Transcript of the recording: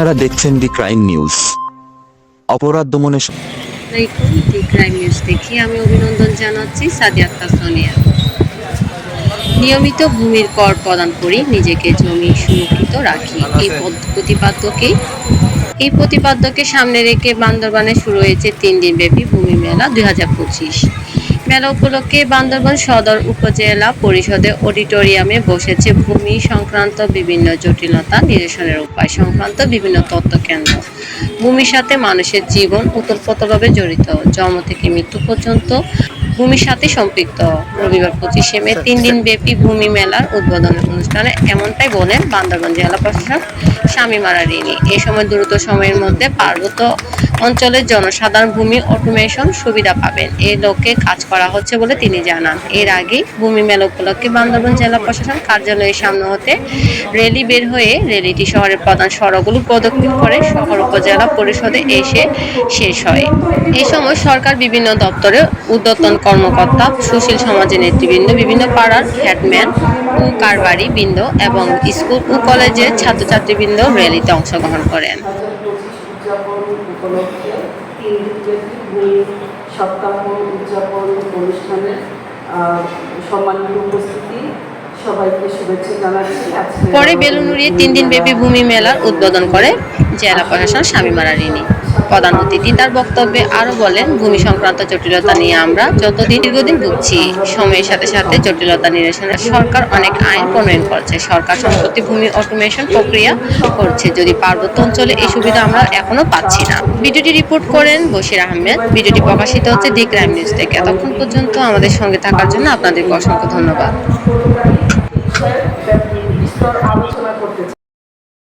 আপনারা দেখছেন দি crime news অপরাধ দমনে দেখি আমি অভিনন্দন জানাচ্ছি আক্তার সোনিয়া নিয়মিত ভূমির কর প্রদান করি নিজেকে জমি সুরক্ষিত রাখি। এই পদ- প্রতিপাদ্যকে এই প্রতিপাদ্যকে সামনে রেখে বান্দরবানে শুরু হয়েছে তিন দিন ব্যাপী ভূমি মেলা দুই হাজার পঁচিশ। মেলা উপলক্ষে বান্দরবান সদর উপজেলা পরিষদে অডিটোরিয়ামে বসেছে ভূমি সংক্রান্ত বিভিন্ন জটিলতা নিরসনের উপায় সংক্রান্ত বিভিন্ন তথ্য কেন্দ্র। ভূমির সাথে মানুষের জীবন ওতপ্রোতভাবে জড়িত। জন্ম থেকে মৃত্যু পর্যন্ত ভূমির সাথে সম্পৃক্ত। রবিবার পঁচিশে মে, তিন দিন ব্যাপী ভূমি মেলার উদ্বোধন অনুষ্ঠানে এমনটাই বলেন বান্দরবান জেলা প্রশাসক স্বামী মারারিনী। এ সময় দ্রুত সময়ের মধ্যে পার্বত্য অঞ্চলের জনসাধারণ ভূমি অটোমেশন সুবিধা পাবেন। এই লক্ষ্যে কাজ করা হচ্ছে বলে তিনি জানান। এর আগে ভূমি মেলা উপলক্ষে বান্দরবান জেলা প্রশাসন কার্যালয়ের সামনে হতে র্যালি বের হয়ে র্যালিটি শহরের প্রধান সড়কগুলো প্রদক্ষিণ করে শহর উপজেলা পরিষদে এসে শেষ হয়। এই সময় সরকার বিভিন্ন দপ্তরে উদ্যতন কর্মকর্তা, সুশীল সমাজের নেতৃবৃন্দ, বিভিন্ন পাড়ার হেডম্যান ও কারবারি বৃন্দ এবং স্কুল ও কলেজের ছাত্রছাত্রীবৃন্দ র্যালিতে অংশগ্রহণ করেন। সপ্তাহ উদযাপন অনুষ্ঠানে সম্মানিত উপস্থিতি সবাইকে শুভেচ্ছা জানাচ্ছি পরে বেলুনুড়িয়ে তিন দিন ব্যাপী ভূমি মেলার উদ্বোধন করে জেলা প্রশাসন স্বামী মারারিনী প্রধান অতিথি তার বক্তব্যে আরও বলেন, ভূমি সংক্রান্ত জটিলতা নিয়ে আমরা যতদিন দীর্ঘদিন ভুগছি, সময়ের সাথে সাথে জটিলতা নিরসনে সরকার অনেক আইন প্রণয়ন করছে। সরকার সম্পত্তি ভূমি অটোমেশন প্রক্রিয়া করছে। যদি পার্বত্য অঞ্চলে এই সুবিধা আমরা এখনও পাচ্ছি না। ভিডিওটি রিপোর্ট করেন বশির আহমেদ। ভিডিওটি প্রকাশিত হচ্ছে দি ক্রাইম নিউজ থেকে। এতক্ষণ পর্যন্ত আমাদের সঙ্গে থাকার জন্য আপনাদেরকে অসংখ্য ধন্যবাদ।